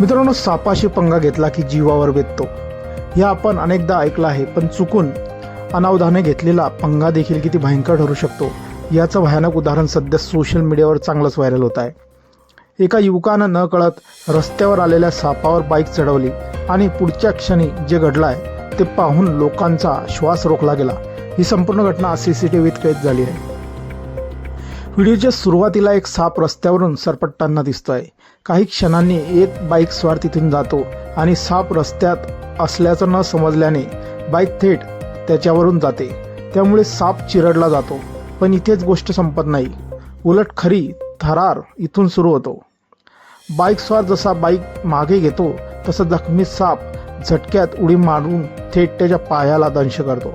मित्रांनो सापाशी पंगा घेतला की जीवावर बेततो या आपण अनेकदा ऐकलं आहे पण चुकून अनावधाने घेतलेला पंगा देखील किती भयंकर ठरू शकतो? याचं भयानक उदाहरण सध्या सोशल मीडियावर चांगलंच व्हायरल होत आहे. एका युवकानं न कळत रस्त्यावर आलेल्या सापावर बाईक चढवली आणि पुढच्या क्षणी जे घडलं आहे ते पाहून लोकांचा श्वास रोखला गेला. ही संपूर्ण घटना सी सी टी व्हीत कैद झाली आहे. व्हिडिओच्या सुरुवातीला एक साप रस्त्यावरून सरपटताना दिसतोय. काही क्षणांनी एक बाईक स्वार तिथून जातो आणि साप रस्त्यात असल्याचं न समजल्याने बाईक थेट त्याच्यावरून जाते. त्यामुळे साप चिरडला जातो पण इथेच गोष्ट संपत नाही. उलट खरी थरार इथून सुरू होतो. बाईक स्वार जसा बाईक मागे घेतो तसं जखमी साप झटक्यात उडी मारून थेट त्याच्या पायाला दंश करतो.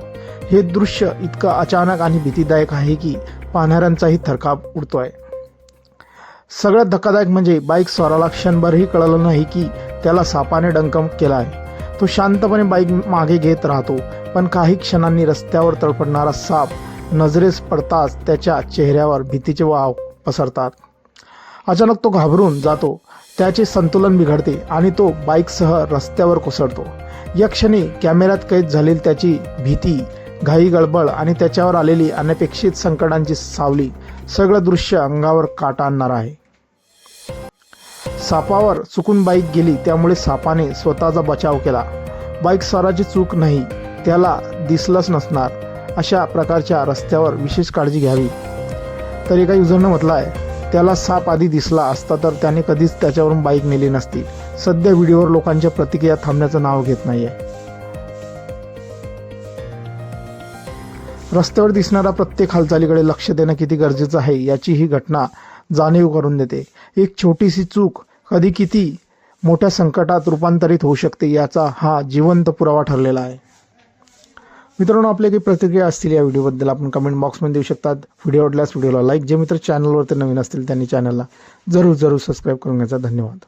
हे दृश्य इतकं अचानक आणि भीतीदायक आहे की पाहणाऱ्यांचाही थरकाप उडतो आहे सगळ्यात धक्कादायक म्हणजे बाईक स्वाराला क्षणभरही कळलं नाही की त्याला सापाने डंकम केला आहे. तो शांतपणे बाईक मागे घेत राहतो पण काही क्षणांनी रस्त्यावर तळपडणारा साप नजरेस पडताच त्याच्या चेहऱ्यावर भीतीचे वाव पसरतात. अचानक तो घाबरून जातो त्याचे संतुलन बिघडते आणि तो बाईकसह रस्त्यावर कोसळतो. या क्षणी कॅमेऱ्यात कैद झालेली त्याची भीती घाई गडबड आणि त्याच्यावर आलेली अनपेक्षित संकटांची सावली सगळं दृश्य अंगावर काटा आणणार आहे. सापावर चुकून बाईक गेली त्यामुळे सापाने स्वतःचा बचाव केला. बाईक स्वाराची चूक नाही त्याला दिसलंच नसणार अशा प्रकारच्या रस्त्यावर विशेष काळजी घ्यावी. तर एका युजरनं म्हटलं आहे त्याला साप आधी दिसला असता तर त्याने कधीच त्याच्यावरून बाईक नेली नसती. सध्या व्हिडिओवर लोकांच्या प्रतिक्रिया थांबण्याचं नाव घेत नाही आहे रस्त्यावर दिसणाऱ्या प्रत्येक हालचालीकडे लक्ष देणं किती गरजेचं आहे याची ही घटना जाणीव करून देते. एक छोटीशी चूक कधी किती मोठ्या संकटात रूपांतरित होऊ शकते याचा हा जिवंत पुरावा ठरलेला आहे. मित्रांनो आपल्या काही प्रतिक्रिया असतील या व्हिडिओबद्दल आपण कमेंट बॉक्समध्ये देऊ शकतात. व्हिडिओ आवडल्यास व्हिडिओला लाईक जे मित्र चॅनलवर ते नवीन असतील त्यांनी चॅनलला जरूर जरूर सबस्क्राईब करून घ्यायचा. धन्यवाद.